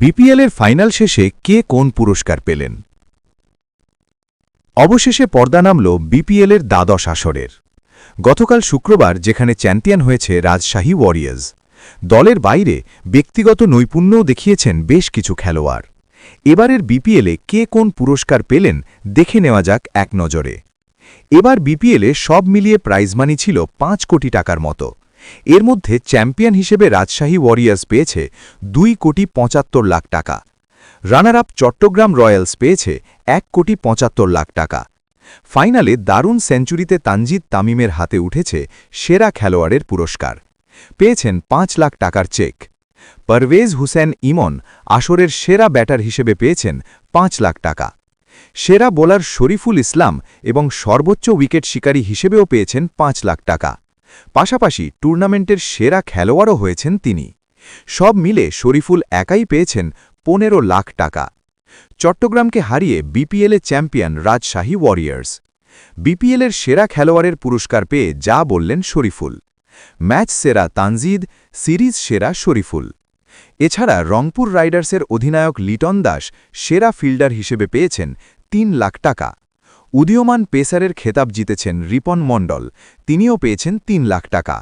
বিপিএলের ফাইনাল শেষে কে কোন পুরস্কার পেলেন? অবশেষে পর্দা নামল বিপিএলের দ্বাদশ আসরের। গতকাল শুক্রবার যেখানে চ্যাম্পিয়ন হয়েছে রাজশাহী ওয়ারিয়ার্স দলের বাইরে ব্যক্তিগত নৈপুণ্যও দেখিয়েছেন বেশ কিছু খেলোয়াড়। এবারের বিপিএলে কে কোন পুরস্কার পেলেন দেখে নেওয়া যাক এক নজরে। এবার বিপিএলে সব মিলিয়ে প্রাইজ মানি ছিল পাঁচ কোটি টাকার মতো। এর মধ্যে চ্যাম্পিয়ন হিসেবে রাজশাহী ওয়ারিয়ার্স পেয়েছে দুই কোটি পঁচাত্তর লাখ টাকা। রানার আপ চট্টগ্রাম রয়্যালস পেয়েছে এক কোটি পঁচাত্তর লাখ টাকা। ফাইনালে দারুণ সেঞ্চুরিতে তানজিদ তামিমের হাতে উঠেছে সেরা খেলোয়াড়ের পুরস্কার। পেয়েছেন পাঁচ লাখ টাকার চেক। পারভেজ হুসেন ইমন আসরের সেরা ব্যাটার হিসেবে পেয়েছেন পাঁচ লাখ টাকা। সেরা বোলার শরীফুল ইসলাম এবং সর্বোচ্চ উইকেট শিকারী হিসেবেও পেয়েছেন পাঁচ লাখ টাকা। পাশাপাশি টুর্নামেন্টের সেরা খেলোয়াড়ও হয়েছেন তিনি। সব মিলে শরীফুল একাই পেয়েছেন পনেরো লাখ টাকা। চট্টগ্রামকে হারিয়ে বিপিএলে চ্যাম্পিয়ন রাজশাহী ওয়ারিয়ার্স। বিপিএলের সেরা খেলোয়াড়ের পুরস্কার পেয়ে যা বললেন শরীফুল। ম্যাচ সেরা তানজিদ, সিরিজ সেরা শরীফুল। এছাড়া রংপুর রাইডার্সের অধিনায়ক লিটন দাস সেরা ফিল্ডার হিসেবে পেয়েছেন তিন লাখ টাকা। উদীয়মান পেসারের খেতাব জিতেছেন রিপন মণ্ডল। তিনিও পেয়েছেন তিন লাখ টাকা।